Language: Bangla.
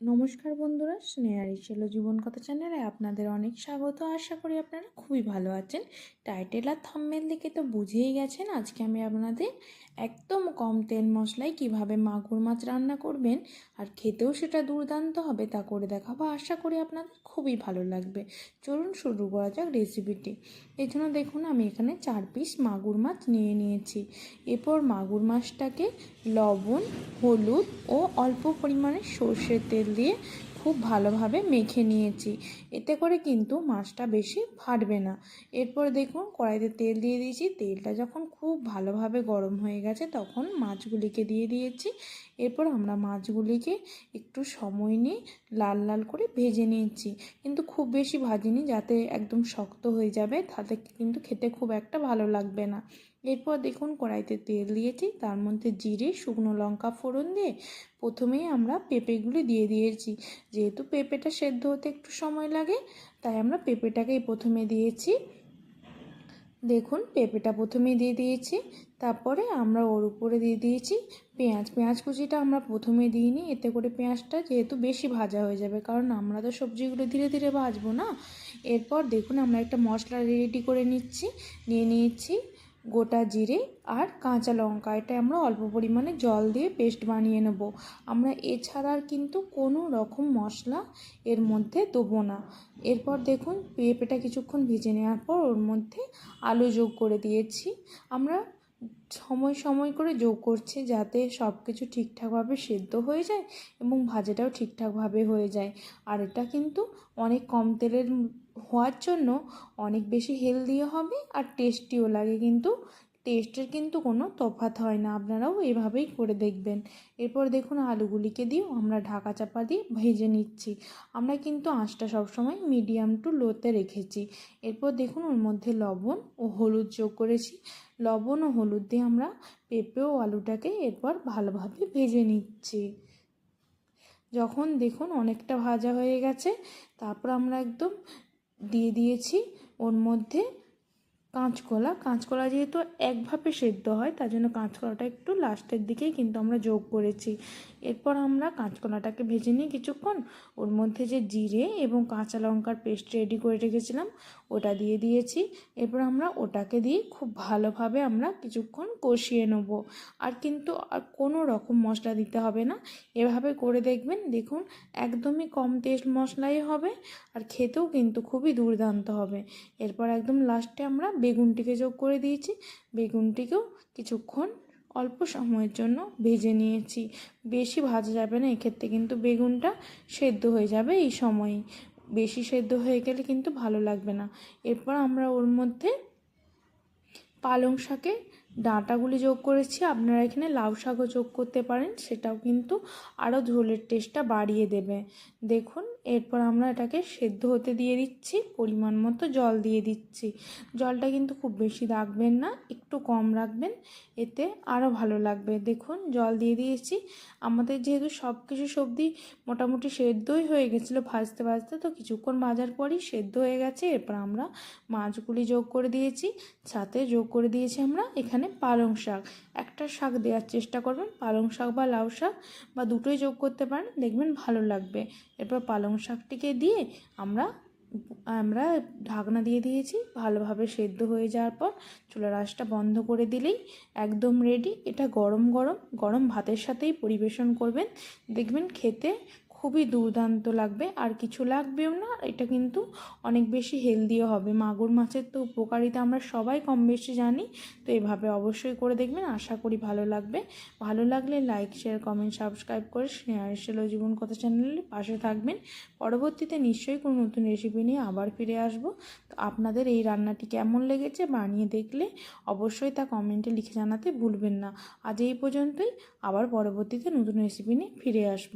নমস্কার বন্ধুরা স্নেহার ছিল জীবন কথা চ্যানেলে আপনাদের অনেক স্বাগত। আশা করি আপনারা খুবই ভালো আছেন। টাইটেল আর থাম্মেল দেখে তো বুঝেই গেছেন আজকে আমি আপনাদের একদম কম তেল মশলায় কীভাবে মাগুর মাছ রান্না করবেন আর খেতেও সেটা দুর্দান্ত হবে তা করে দেখাবো। আশা করি আপনাদের খুবই ভালো লাগবে। চলুন শুরু করা যাক রেসিপিটি এই জন্য দেখুন, আমি এখানে চার পিস মাগুর মাছ নিয়ে নিয়েছি। এরপর মাগুর মাছটাকে লবণ, হলুদ ও অল্প পরিমাণে সর্ষের তেল দিয়ে খুব ভালোভাবে মেখে নিয়েছি। এতে করে কিন্তু মাছটা বেশি ফাটবে না। এরপর দেখুন, কড়াইতে তেল দিয়ে দিয়েছি। তেলটা যখন খুব ভালোভাবে গরম হয়ে গেছে, তখন মাছগুলিকে দিয়ে দিয়েছি। এরপর আমরা মাছগুলিকে একটু সময় নিয়ে লাল লাল করে ভেজে নিয়েছি কিন্তু খুব বেশি ভাজিনি যাতে একদম শক্ত হয়ে যাবে, তাতে কিন্তু খেতে খুব একটা ভালো লাগবে না। এরপর দেখুন কড়াইতে তেল দিয়েছি, তার মধ্যে জিরে, শুকনো লঙ্কা ফোড়ন দিয়ে প্রথমেই আমরা পেঁপেগুলি দিয়ে দিয়েছি। যেহেতু পেঁপেটা সেদ্ধ হতে একটু সময় লাগে, তাই আমরা পেঁপেটাকেই প্রথমে দিয়েছি। দেখুন, পেঁপেটা প্রথমে দিয়ে দিয়েছি, তারপরে আমরা ওর উপরে দিয়ে দিয়েছি পেঁয়াজ। পেঁয়াজ কুচিটা আমরা প্রথমে দিইনি, এতে করে পেঁয়াজটা যেহেতু বেশি ভাজা হয়ে যাবে, কারণ আমরা তো সবজিগুলো ধীরে ধীরে ভাজবো না। এরপর দেখুন, আমরা একটা মশলা রেডি করে নিচ্ছি, নিয়ে নিয়েছি গোটা জিরে আর কাঁচা লঙ্কা। এটা আমরা অল্প পরিমাণে জল দিয়ে পেস্ট বানিয়ে নেব। আমরা এছাড়া আর কিন্তু কোনো রকম মশলা এর মধ্যে দেবো না। এরপর দেখুন, পেঁপেটা কিছুক্ষণ ভেজে নেওয়ার পর ওর মধ্যে আলু যোগ করে দিয়েছি। আমরা সময় সময় করে যোগ করছি যাতে সব কিছু ঠিকঠাকভাবে সেদ্ধ হয়ে যায় এবং ভাজাটাও ঠিকঠাকভাবে হয়ে যায়। আর এটা কিন্তু অনেক কম তেলের হওয়ার জন্য অনেক বেশি হেলদিও হবে আর টেস্টিও লাগে কিন্তু। টেস্টের কিন্তু কোনো তফাৎ হয় না। আপনারাও এভাবেই করে দেখবেন। এরপর দেখুন আলুগুলিকে দিয়েও আমরা ঢাকা চাপা দিয়ে ভেজে নিচ্ছি। আমরা কিন্তু আঁচটা সবসময় মিডিয়াম টু লোতে রেখেছি। এরপর দেখুন ওর মধ্যে লবণ ও হলুদ যোগ করেছি। লবণ ও হলুদ দিয়ে আমরা পেঁপে ও আলুটাকে এরপর ভালোভাবে ভেজে নিচ্ছি। যখন দেখুন অনেকটা ভাজা হয়ে গেছে, তারপর আমরা একদম দিয়ে দিয়েছি। ওর মধ্যে কাঁচকলা। কাঁচকলা যেহেতু একভাবে সেদ্ধ হয়, তার জন্য কাঁচকলাটা একটু লাস্টের দিকেই কিন্তু আমরা যোগ করেছি। এরপর আমরা কাঁচকলাটাকে ভেজে নিই কিছুক্ষণ। ওর মধ্যে যে জিরে এবং কাঁচা লঙ্কার পেস্ট রেডি করে রেখেছিলাম ওটা দিয়ে দিয়েছি। এরপর আমরা ওটাকে দিয়ে খুব ভালোভাবে আমরা কিছুক্ষণ কষিয়ে নেব। আর কিন্তু আর কোনো রকম মশলা দিতে হবে না। এভাবে করে দেখবেন, দেখুন একদমই কম তেল মশলাই হবে আর খেতেও কিন্তু খুবই দুর্দান্ত হবে। এরপর একদম লাস্টে আমরা বেগুনটিকে যোগ করে দিয়েছি। বেগুনটিকেও কিছুক্ষণ অল্প সময়ের জন্য ভেজে নিয়েছি। বেশি ভাজা যাবে না, এক্ষেত্রে কিন্তু বেগুনটা সেদ্ধ হয়ে যাবে এই সময়ই বেশি সেদ্ধ হয়ে গেলে কিন্তু ভালো লাগবে না। এরপর আমরা ওর মধ্যে পালং শাকে ডাঁটাগুলি যোগ করেছি, আপনারা এখানে লাউ শাকও যোগ করতে পারেন, সেটাও কিন্তু আরও ঝোলের টেস্টটা বাড়িয়ে দেবে। দেখুন, এরপর আমরা এটাকে সেদ্ধ হতে দিয়ে দিচ্ছি, পরিমাণ মতো জল দিয়ে দিচ্ছি। জলটা কিন্তু খুব বেশি রাখবেন না, একটু কম রাখবেন, এতে আরও ভালো লাগবে। দেখুন, জল দিয়ে দিয়েছি। আমাদের যেহেতু সব কিছু সবজি মোটামুটি সেদ্ধই হয়ে গেছিল ভাজতে ভাজতে, তো কিছুক্ষণ ভাজার পরই সেদ্ধ হয়ে গেছে। এরপর আমরা মাছগুলি যোগ করে দিয়েছি, সাথে যোগ করে দিয়েছি আমরা এখানে পালং শাক। একটা শাক দেওয়ার চেষ্টা করবেন, পালং শাক বা লাউ শাক বা দুটোই যোগ করতে পারেন, দেখবেন ভালো লাগবে। এরপর পালং শাকটিকে দিয়ে আমরা আমরা ঢাকনা দিয়ে দিয়েছি, ভালোভাবে সেদ্ধ হয়ে যাওয়ার পর চুলা আঁচটা বন্ধ করে দিলেই একদম রেডি এটা গরম গরম গরম ভাতের সাথেই পরিবেশন করবেন। দেখবেন খেতে খুবই দুর্দান্ত লাগবে। আর কিছু লাগবেও না, এটা কিন্তু অনেক বেশি হেলদিও হবে। মাগুর মাছের তো উপকারিতা আমরা সবাই কম বেশি জানি, তো এভাবে অবশ্যই করে দেখবেন। আশা করি ভালো লাগবে। ভালো লাগলে লাইক শেয়ার কমেন্ট সাবস্ক্রাইব করে স্নেহার সেলো জীবন কথা চ্যানেলের পাশে থাকবেন। পরবর্তীতে নিশ্চয়ই কোনো নতুন রেসিপি নিয়ে আবার ফিরে আসব। তো আপনাদের এই রান্নাটি কেমন লেগেছে বানিয়ে দেখলে অবশ্যই তা কমেন্টে লিখে জানাতে ভুলবেন না। আজ এই পর্যন্তই। আবার পরবর্তীতে নতুন রেসিপি নিয়ে ফিরে আসব।